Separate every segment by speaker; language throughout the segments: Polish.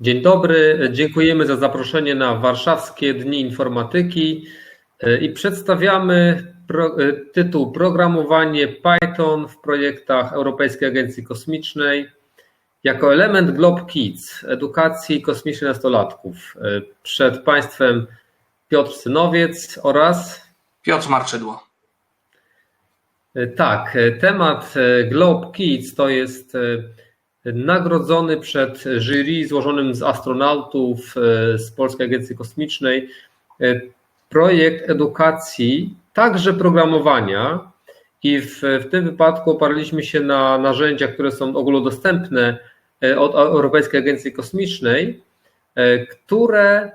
Speaker 1: Dzień dobry, dziękujemy za zaproszenie na Warszawskie Dni Informatyki i przedstawiamy pro, tytuł Programowanie Python w projektach Europejskiej Agencji Kosmicznej jako element Globe Kids, edukacji kosmicznej nastolatków. Przed Państwem Piotr Synowiec oraz
Speaker 2: Piotr Marczydło.
Speaker 1: Tak, temat Globe Kids to jest nagrodzony przed jury złożonym z astronautów z Polskiej Agencji Kosmicznej projekt edukacji, także programowania. I w, w tym wypadku oparliśmy się na narzędziach, które są ogólnodostępne od Europejskiej Agencji Kosmicznej, które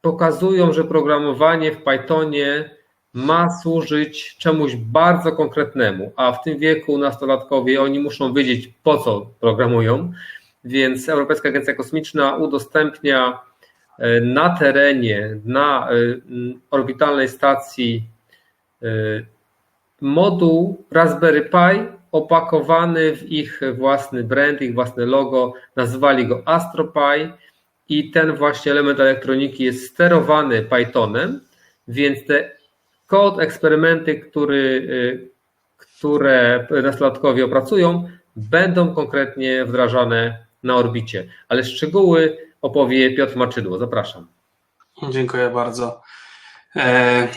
Speaker 1: pokazują, że programowanie w Pythonie ma służyć czemuś bardzo konkretnemu, a w tym wieku nastolatkowie oni muszą wiedzieć po co programują, więc Europejska Agencja Kosmiczna udostępnia na terenie, na orbitalnej stacji moduł Raspberry Pi opakowany w ich własny brand, ich własne logo, nazwali go AstroPi i ten właśnie element elektroniki jest sterowany Pythonem, więc te kod, eksperymenty, który, które nastolatkowie opracują, będą konkretnie wdrażane na orbicie. Ale szczegóły opowie Piotr Maczydło. Zapraszam.
Speaker 2: Dziękuję bardzo. E,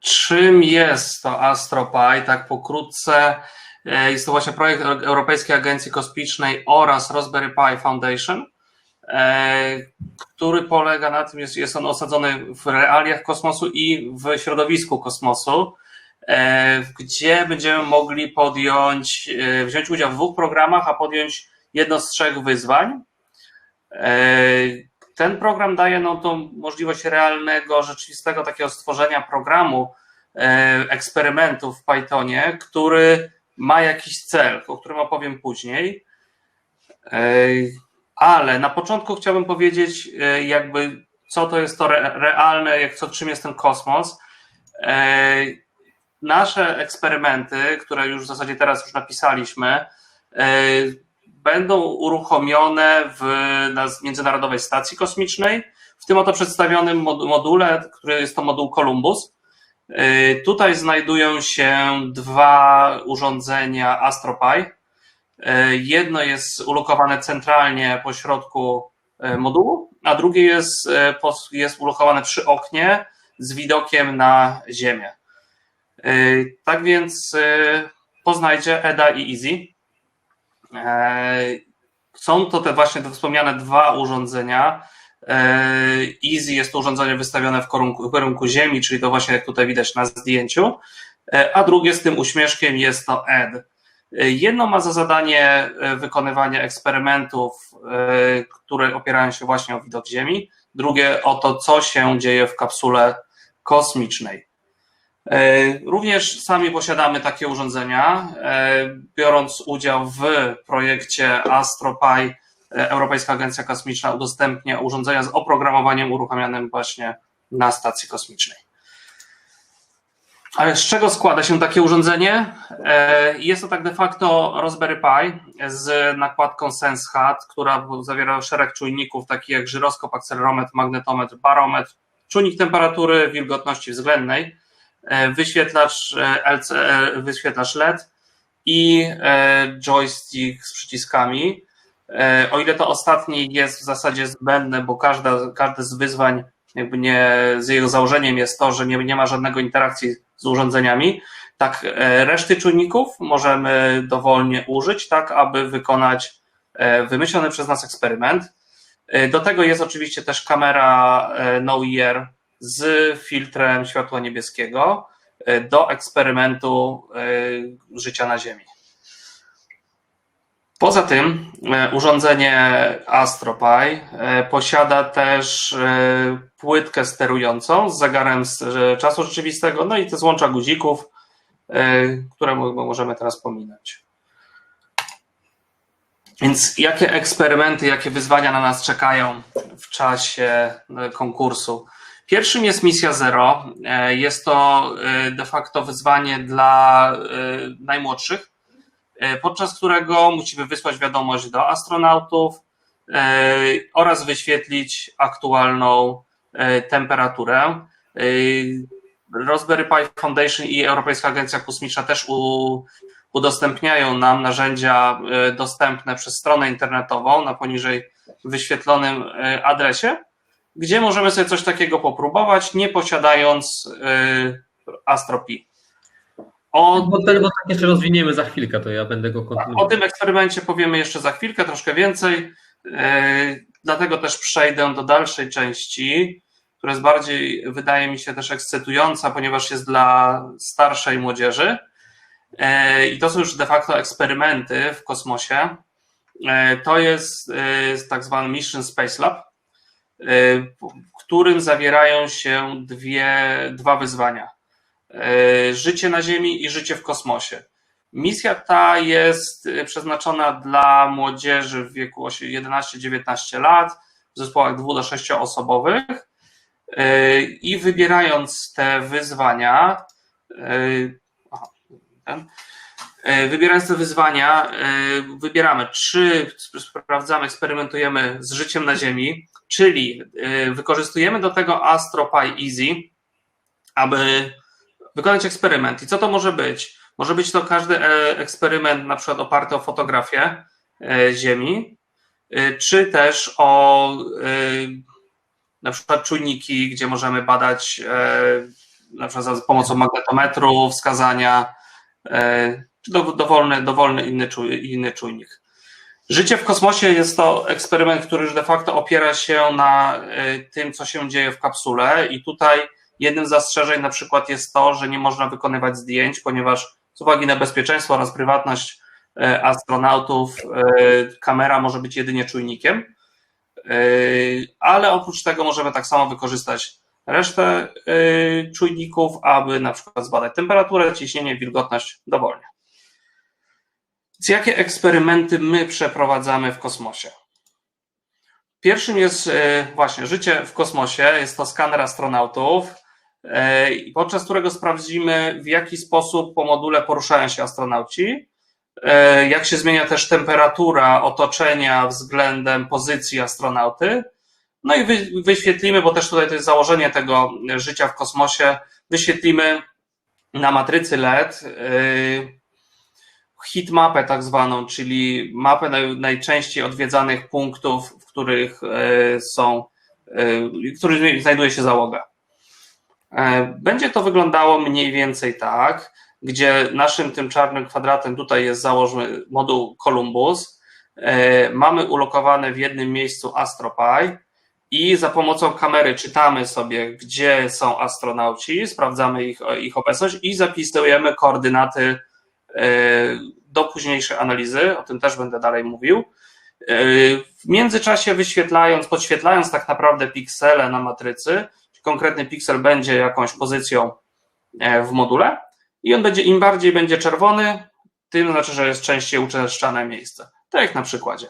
Speaker 2: czym jest to AstroPi? Tak pokrótce. E, jest to właśnie projekt Europejskiej Agencji Kosmicznej oraz Raspberry Pi Foundation który polega na tym, jest, jest on osadzony w realiach kosmosu i w środowisku kosmosu, gdzie będziemy mogli podjąć, wziąć udział w dwóch programach, a podjąć jedno z trzech wyzwań. Ten program daje nam tą możliwość realnego, rzeczywistego takiego stworzenia programu eksperymentu w Pythonie, który ma jakiś cel, o którym opowiem później. Ale na początku chciałbym powiedzieć, jakby co to jest to realne, jak co, czym jest ten kosmos. Nasze eksperymenty, które już w zasadzie teraz już napisaliśmy, będą uruchomione w Międzynarodowej Stacji Kosmicznej, w tym oto przedstawionym module, który jest to moduł Columbus. Tutaj znajdują się dwa urządzenia AstroPi. Jedno jest ulokowane centralnie po środku modułu, a drugie jest, jest ulokowane przy oknie z widokiem na Ziemię. Tak więc poznajcie EDA i EASY. Są to te właśnie te wspomniane dwa urządzenia. EASY jest to urządzenie wystawione w kierunku, w kierunku Ziemi, czyli to właśnie jak tutaj widać na zdjęciu, a drugie z tym uśmieszkiem jest to ED. Jedno ma za zadanie wykonywanie eksperymentów, które opierają się właśnie o widok Ziemi, drugie o to, co się dzieje w kapsule kosmicznej. Również sami posiadamy takie urządzenia, biorąc udział w projekcie AstroPi, Europejska Agencja Kosmiczna udostępnia urządzenia z oprogramowaniem uruchamianym właśnie na stacji kosmicznej. Ale z czego składa się takie urządzenie? Jest to tak de facto Raspberry Pi z nakładką SenseHat, która zawiera szereg czujników, takich jak żyroskop, akcelerometr, magnetometr, barometr, czujnik temperatury, wilgotności względnej, wyświetlacz LCD, wyświetlacz LED i joystick z przyciskami. O ile to ostatni jest w zasadzie zbędne, bo każda, każde z wyzwań, jakby nie, z jego założeniem jest to, że nie, nie ma żadnego interakcji z urządzeniami, tak reszty czujników możemy dowolnie użyć, tak aby wykonać wymyślony przez nas eksperyment. Do tego jest oczywiście też kamera No Ear z filtrem światła niebieskiego do eksperymentu życia na Ziemi. Poza tym urządzenie AstroPi posiada też płytkę sterującą z zegarem z czasu rzeczywistego, no i te złącza guzików, które możemy teraz pominąć. Więc jakie eksperymenty, jakie wyzwania na nas czekają w czasie konkursu? Pierwszym jest misja Zero. Jest to de facto wyzwanie dla najmłodszych, podczas którego musimy wysłać wiadomość do astronautów oraz wyświetlić aktualną temperaturę. Raspberry Pi Foundation i Europejska Agencja Kosmiczna też udostępniają nam narzędzia dostępne przez stronę internetową na poniżej wyświetlonym adresie, gdzie możemy sobie coś takiego popróbować, nie posiadając AstroPi.
Speaker 1: O, bo ten tak jeszcze rozwiniemy za chwilkę, to ja będę go kontynuował.
Speaker 2: O tym eksperymencie powiemy jeszcze za chwilkę, troszkę więcej. Dlatego też przejdę do dalszej części, która jest bardziej, wydaje mi się, też ekscytująca, ponieważ jest dla starszej młodzieży. I to są już de facto eksperymenty w kosmosie. To jest tak zwany Mission Space Lab, w którym zawierają się dwie, dwa wyzwania. Życie na Ziemi i życie w kosmosie. Misja ta jest przeznaczona dla młodzieży w wieku 11-19 lat, w zespołach 2 do 6 osobowych i wybierając te wyzwania, wybierając te wyzwania, wybieramy, czy sprawdzamy, eksperymentujemy z życiem na Ziemi, czyli wykorzystujemy do tego AstroPi Easy, aby wykonać eksperyment. I co to może być? Może być to każdy eksperyment, na przykład oparty o fotografię Ziemi, czy też o na przykład czujniki, gdzie możemy badać na przykład za pomocą magnetometru wskazania, czy dowolny, dowolny inny, inny czujnik. Życie w kosmosie jest to eksperyment, który już de facto opiera się na tym, co się dzieje w kapsule, i tutaj jednym z zastrzeżeń na przykład jest to, że nie można wykonywać zdjęć, ponieważ z uwagi na bezpieczeństwo oraz prywatność astronautów, kamera może być jedynie czujnikiem, ale oprócz tego możemy tak samo wykorzystać resztę czujników, aby na przykład zbadać temperaturę, ciśnienie, wilgotność dowolnie. Więc jakie eksperymenty my przeprowadzamy w kosmosie? Pierwszym jest właśnie życie w kosmosie, jest to skaner astronautów, podczas którego sprawdzimy, w jaki sposób po module poruszają się astronauci, jak się zmienia też temperatura otoczenia względem pozycji astronauty. No i wyświetlimy, bo też tutaj to jest założenie tego życia w kosmosie, wyświetlimy na matrycy LED heatmapę tak zwaną, czyli mapę najczęściej odwiedzanych punktów, w których są, w których znajduje się załoga. Będzie to wyglądało mniej więcej tak, gdzie naszym tym czarnym kwadratem tutaj jest załóżmy moduł Columbus, mamy ulokowane w jednym miejscu AstroPi i za pomocą kamery czytamy sobie, gdzie są astronauci, sprawdzamy ich, ich obecność i zapisujemy koordynaty do późniejszej analizy, o tym też będę dalej mówił. W międzyczasie wyświetlając, podświetlając tak naprawdę piksele na matrycy, konkretny piksel będzie jakąś pozycją w module i on będzie, im bardziej będzie czerwony, tym znaczy, że jest częściej uczęszczane miejsce. Tak jak na przykładzie.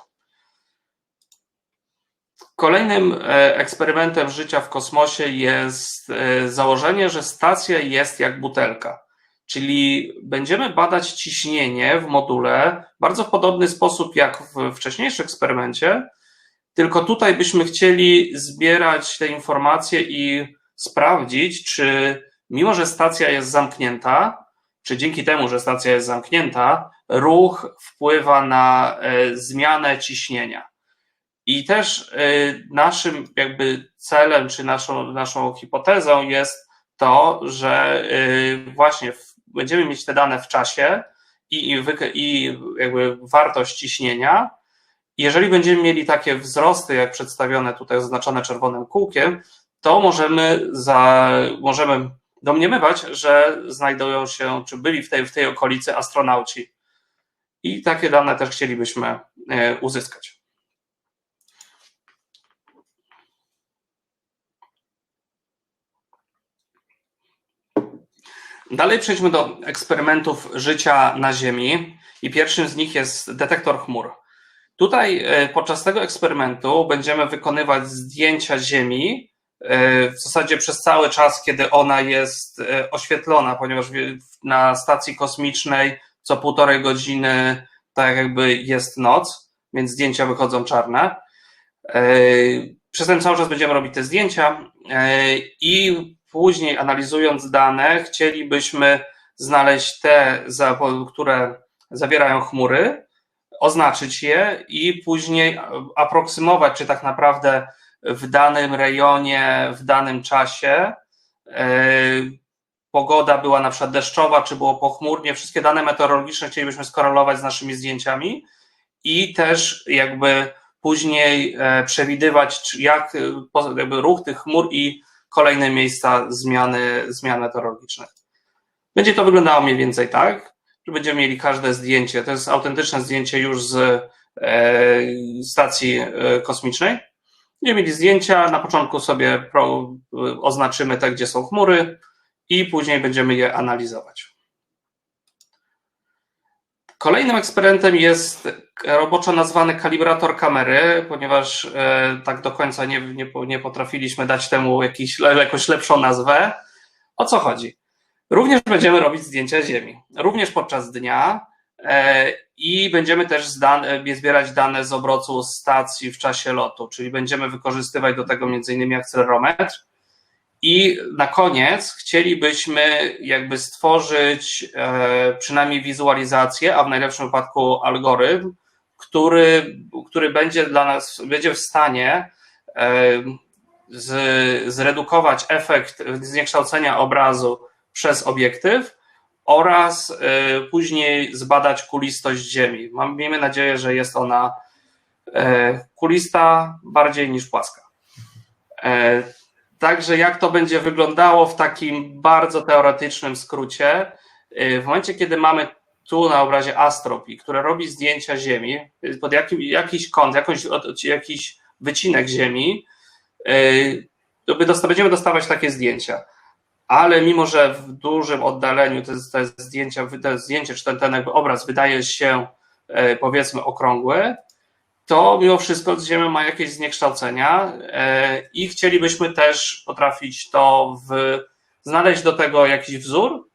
Speaker 2: Kolejnym eksperymentem życia w kosmosie jest założenie, że stacja jest jak butelka. Czyli będziemy badać ciśnienie w module w bardzo podobny sposób jak w wcześniejszym eksperymencie, tylko tutaj byśmy chcieli zbierać te informacje i sprawdzić, czy mimo, że stacja jest zamknięta, czy dzięki temu, że stacja jest zamknięta, ruch wpływa na zmianę ciśnienia. I też naszym jakby celem, czy naszą, naszą hipotezą jest to, że właśnie będziemy mieć te dane w czasie i, i, i jakby wartość ciśnienia. Jeżeli będziemy mieli takie wzrosty, jak przedstawione tutaj, zaznaczone czerwonym kółkiem, to możemy, za, możemy domniemywać, że znajdują się, czy byli w tej, w tej okolicy astronauci. I takie dane też chcielibyśmy uzyskać. Dalej przejdźmy do eksperymentów życia na Ziemi i pierwszym z nich jest detektor chmur. Tutaj podczas tego eksperymentu będziemy wykonywać zdjęcia Ziemi w zasadzie przez cały czas, kiedy ona jest oświetlona, ponieważ na stacji kosmicznej co półtorej godziny tak jakby jest noc, więc zdjęcia wychodzą czarne. Przez ten cały czas będziemy robić te zdjęcia i później analizując dane, chcielibyśmy znaleźć te, które zawierają chmury, oznaczyć je i później aproksymować, czy tak naprawdę w danym rejonie, w danym czasie pogoda była na przykład deszczowa, czy było pochmurnie, wszystkie dane meteorologiczne chcielibyśmy skorelować z naszymi zdjęciami i też jakby później przewidywać, jak jakby ruch tych chmur i kolejne miejsca zmiany, zmian meteorologicznych. Będzie to wyglądało mniej więcej tak, że będziemy mieli każde zdjęcie, to jest autentyczne zdjęcie już z stacji kosmicznej. Będziemy mieli zdjęcia, na początku sobie oznaczymy te, gdzie są chmury i później będziemy je analizować. Kolejnym eksperymentem jest roboczo nazwany kalibrator kamery, ponieważ tak do końca nie, nie, nie potrafiliśmy dać temu jakiś, jakąś lepszą nazwę. O co chodzi? Również będziemy robić zdjęcia Ziemi, również podczas dnia i będziemy też zbierać dane z obrotu stacji w czasie lotu, czyli będziemy wykorzystywać do tego m.in. akcelerometr. I na koniec chcielibyśmy jakby stworzyć przynajmniej wizualizację, a w najlepszym wypadku algorytm, który, który będzie dla nas, będzie w stanie z, zredukować efekt zniekształcenia obrazu przez obiektyw oraz później zbadać kulistość Ziemi. Miejmy nadzieję, że jest ona kulista bardziej niż płaska. Także jak to będzie wyglądało w takim bardzo teoretycznym skrócie? W momencie, kiedy mamy tu na obrazie Astropii, które robi zdjęcia Ziemi pod jakim, jakiś kąt, jakąś, jakiś wycinek Ziemi, będziemy dostawać takie zdjęcia. Ale mimo, że w dużym oddaleniu te, te zdjęcia, te zdjęcie czy ten, ten jakby obraz wydaje się powiedzmy okrągły, to mimo wszystko Ziemia ma jakieś zniekształcenia i chcielibyśmy też potrafić to w, znaleźć do tego jakiś wzór,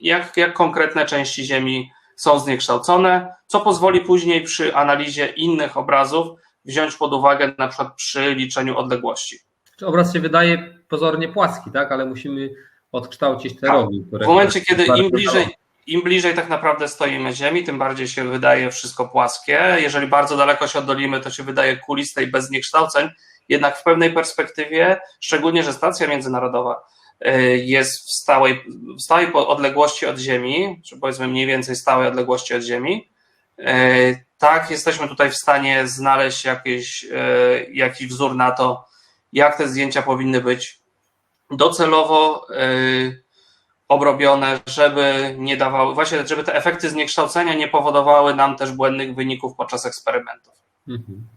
Speaker 2: jak, jak konkretne części Ziemi są zniekształcone, co pozwoli później przy analizie innych obrazów wziąć pod uwagę na przykład przy liczeniu odległości.
Speaker 1: Obraz się wydaje pozornie płaski, tak, ale musimy odkształcić te
Speaker 2: Tak.
Speaker 1: rogi. Które
Speaker 2: W momencie, kiedy im bliżej, im bliżej tak naprawdę stoimy Ziemi, tym bardziej się wydaje wszystko płaskie. Jeżeli bardzo daleko się oddolimy, to się wydaje kuliste i bez zniekształceń. Jednak w pewnej perspektywie, szczególnie, że stacja międzynarodowa y, jest w stałej, w stałej odległości od Ziemi, czy powiedzmy mniej więcej stałej odległości od Ziemi, y, tak jesteśmy tutaj w stanie znaleźć jakiś, y, jakiś wzór na to, jak te zdjęcia powinny być docelowo y, obrobione, żeby nie dawały, właśnie, żeby te efekty zniekształcenia nie powodowały nam też błędnych wyników podczas eksperymentów.
Speaker 1: Mhm.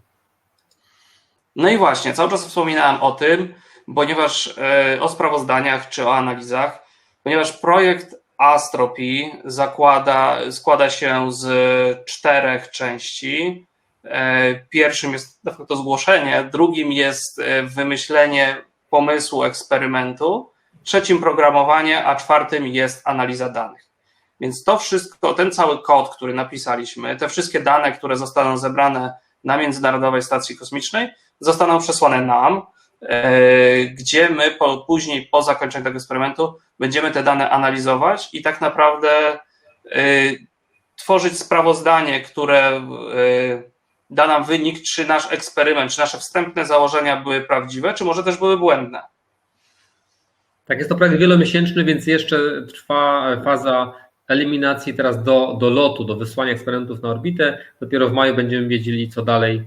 Speaker 2: No i właśnie, cały czas wspominałem o tym, ponieważ e, o sprawozdaniach czy o analizach, ponieważ projekt Astropii zakłada, składa się z czterech części. E, Pierwszym jest facto zgłoszenie, drugim jest wymyślenie pomysłu eksperymentu, trzecim programowanie, a czwartym jest analiza danych. Więc to wszystko, ten cały kod, który napisaliśmy, te wszystkie dane, które zostaną zebrane na Międzynarodowej Stacji Kosmicznej, zostaną przesłane nam, e, gdzie my po, później, po zakończeniu tego eksperymentu, będziemy te dane analizować i tak naprawdę e, tworzyć sprawozdanie, które e, da nam wynik, czy nasz eksperyment, czy nasze wstępne założenia były prawdziwe, czy może też były błędne.
Speaker 1: Tak, jest to projekt wielomiesięczny, więc jeszcze trwa faza eliminacji teraz do, do lotu, do wysłania eksperymentów na orbitę. Dopiero w maju będziemy wiedzieli, co dalej.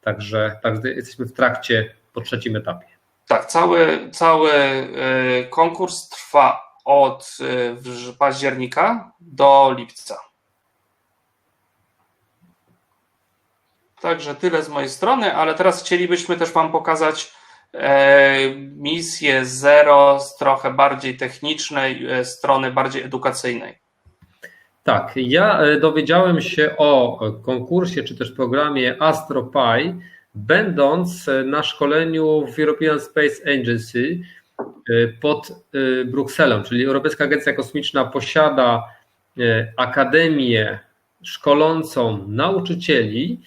Speaker 1: Także, także jesteśmy w trakcie po trzecim etapie.
Speaker 2: Tak, cały, cały y, konkurs trwa od y, października do lipca. Także tyle z mojej strony, ale teraz chcielibyśmy też Wam pokazać e, misję Zero z trochę bardziej technicznej e, strony, bardziej edukacyjnej.
Speaker 1: Tak, ja e, dowiedziałem się o konkursie czy też programie AstroPi, będąc na szkoleniu w European Space Agency pod Brukselą, czyli Europejska Agencja Kosmiczna posiada akademię szkolącą nauczycieli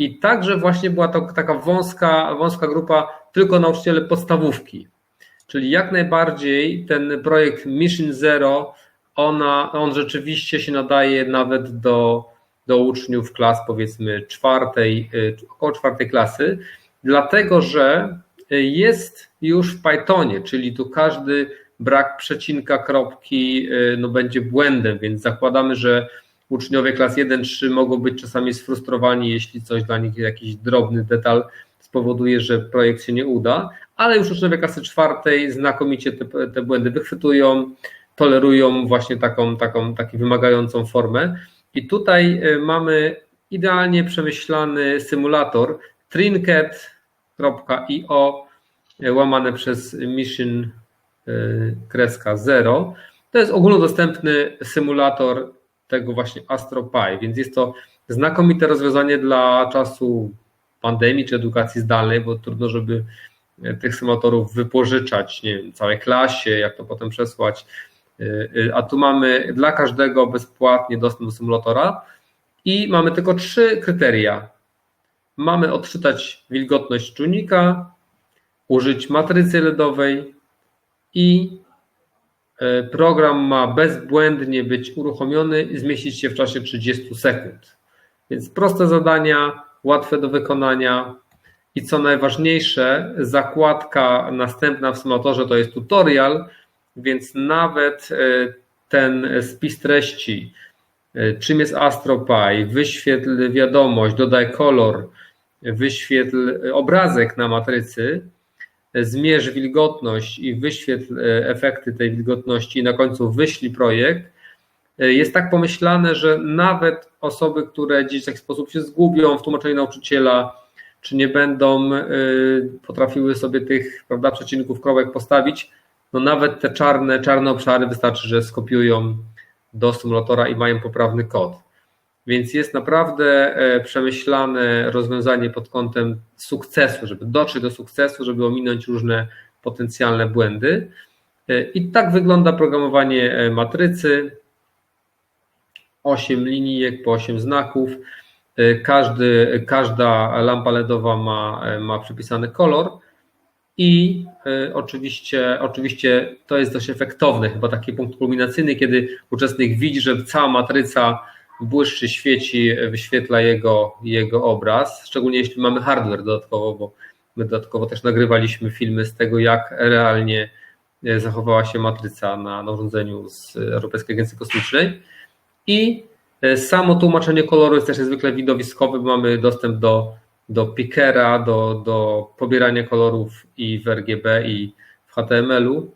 Speaker 1: I także właśnie była to taka wąska, wąska grupa tylko nauczyciele podstawówki. Czyli jak najbardziej ten projekt Mission Zero, ona, on rzeczywiście się nadaje nawet do, do uczniów klas powiedzmy czwartej, y, około czwartej klasy, dlatego że jest już w Pythonie, czyli tu każdy brak przecinka, kropki y, no będzie błędem, więc zakładamy, że uczniowie klas 1-3 mogą być czasami sfrustrowani, jeśli coś dla nich jakiś drobny detal spowoduje, że projekt się nie uda, ale już uczniowie klasy czwartej znakomicie te, te błędy wychwytują, tolerują właśnie taką, taką taką wymagającą formę. I tutaj y, mamy idealnie przemyślany symulator trinket.io y, łamane przez mission y, kreska 0. To jest ogólnodostępny symulator tego właśnie AstroPy, więc jest to znakomite rozwiązanie dla czasu pandemii czy edukacji zdalnej, bo trudno, żeby tych symulatorów wypożyczać, nie wiem, całej klasie, jak to potem przesłać. A tu mamy dla każdego bezpłatnie dostęp do symulatora i mamy tylko trzy kryteria. Mamy odczytać wilgotność czujnika, użyć matrycy LEDowej i e, program ma bezbłędnie być uruchomiony i zmieścić się w czasie 30 sekund. Więc proste zadania, łatwe do wykonania i co najważniejsze, zakładka następna w symulatorze to jest tutorial, więc nawet e, ten spis treści, e, czym jest AstroPy, wyświetl wiadomość, dodaj kolor, wyświetl obrazek na matrycy, zmierz wilgotność i wyświetl efekty tej wilgotności i na końcu wyślij projekt, jest tak pomyślane, że nawet osoby, które gdzieś w jakiś sposób się zgubią w tłumaczeniu nauczyciela, czy nie będą potrafiły sobie tych prawda, przecinków, kropek postawić, no nawet te czarne, czarne obszary wystarczy, że skopiują do symulatora i mają poprawny kod. Więc jest naprawdę e, przemyślane rozwiązanie pod kątem sukcesu, żeby dotrzeć do sukcesu, żeby ominąć różne potencjalne błędy. E, I tak wygląda programowanie e, matrycy. 8 linijek po 8 znaków. Każdy, każda lampa LEDowa ma, ma przypisany kolor i oczywiście, oczywiście to jest dość efektowne, chyba taki punkt kulminacyjny, kiedy uczestnik widzi, że cała matryca błyszczy, świeci, wyświetla jego, jego obraz, szczególnie jeśli mamy hardware dodatkowo, bo my dodatkowo też nagrywaliśmy filmy z tego, jak realnie zachowała się matryca na, na urządzeniu z Europejskiej Agencji Kosmicznej. I samo tłumaczenie koloru jest też niezwykle widowiskowe, bo mamy dostęp do, do pickera, do, do pobierania kolorów i w RGB, i w HTML-u.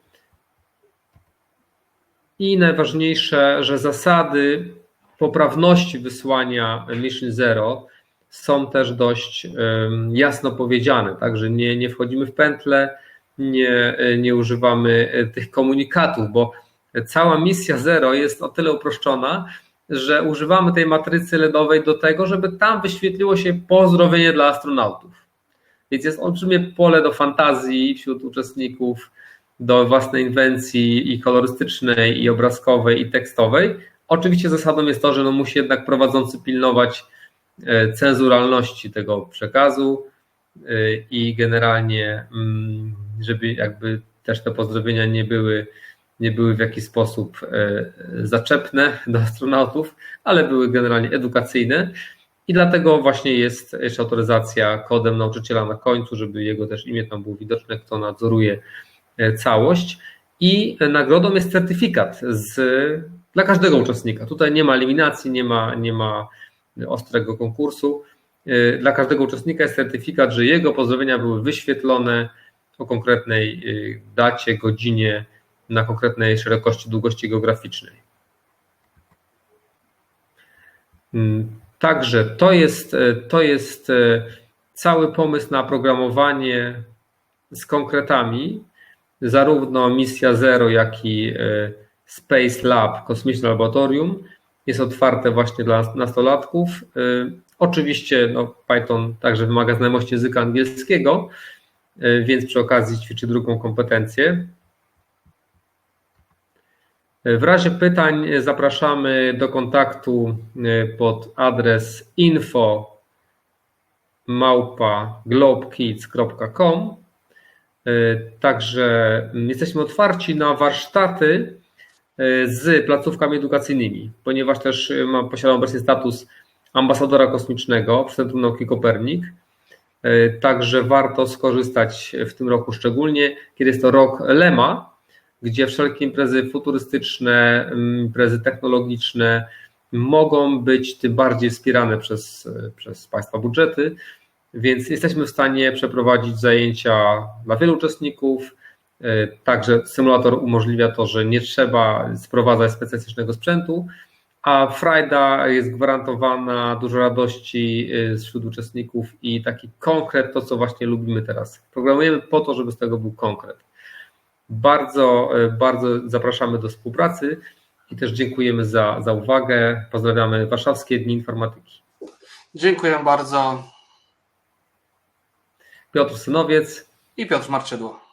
Speaker 1: I najważniejsze, że zasady poprawności wysłania Mission Zero są też dość jasno powiedziane, także nie, nie wchodzimy w pętle, nie, nie używamy e, tych komunikatów, bo cała misja Zero jest o tyle uproszczona, że używamy tej matrycy LEDowej do tego, żeby tam wyświetliło się pozdrowienie dla astronautów. Więc jest olbrzymie pole do fantazji wśród uczestników, do własnej inwencji i kolorystycznej, i obrazkowej, i tekstowej, Oczywiście zasadą jest to, że no musi jednak prowadzący pilnować e, cenzuralności tego przekazu e, i generalnie, mm, żeby jakby też te pozdrowienia nie były, nie były w jakiś sposób e, zaczepne do astronautów, ale były generalnie edukacyjne. I dlatego właśnie jest jeszcze autoryzacja kodem nauczyciela na końcu, żeby jego też imię tam było widoczne, kto nadzoruje całość. I nagrodą jest certyfikat z dla każdego uczestnika. Tutaj nie ma eliminacji, nie ma, nie ma ostrego konkursu. Y, dla każdego uczestnika jest certyfikat, że jego pozdrowienia były wyświetlone o konkretnej y, dacie, godzinie, na konkretnej szerokości, długości geograficznej. Mm, także to jest, y, to jest cały pomysł na programowanie z konkretami, zarówno misja zero, jak i Space Lab, kosmiczne laboratorium, jest otwarte właśnie dla nastolatków. Y, oczywiście no, Python także wymaga znajomości języka angielskiego, y, więc przy okazji ćwiczy drugą kompetencję. W razie pytań zapraszamy do kontaktu y, pod adres info globekids.com. Y, Także jesteśmy otwarci na warsztaty y, z placówkami edukacyjnymi, ponieważ też mam, posiadam obecnie status ambasadora kosmicznego przy Centrum Nauki Kopernik. Y, Także warto skorzystać w tym roku szczególnie, kiedy jest to rok Lema, gdzie wszelkie imprezy futurystyczne, imprezy technologiczne mogą być tym bardziej wspierane przez, przez Państwa budżety, więc jesteśmy w stanie przeprowadzić zajęcia dla wielu uczestników. E, Także symulator umożliwia to, że nie trzeba sprowadzać specjalistycznego sprzętu, a frajda jest gwarantowana, dużo radości e, wśród uczestników i taki konkret, to co właśnie lubimy teraz. Programujemy po to, żeby z tego był konkret. Bardzo, e, bardzo zapraszamy do współpracy i też dziękujemy za, za uwagę. Pozdrawiamy Warszawskie Dni Informatyki.
Speaker 2: Dziękuję bardzo.
Speaker 1: Piotr Synowiec,
Speaker 2: I Piotr Marczydło.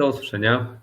Speaker 1: Do usłyszenia.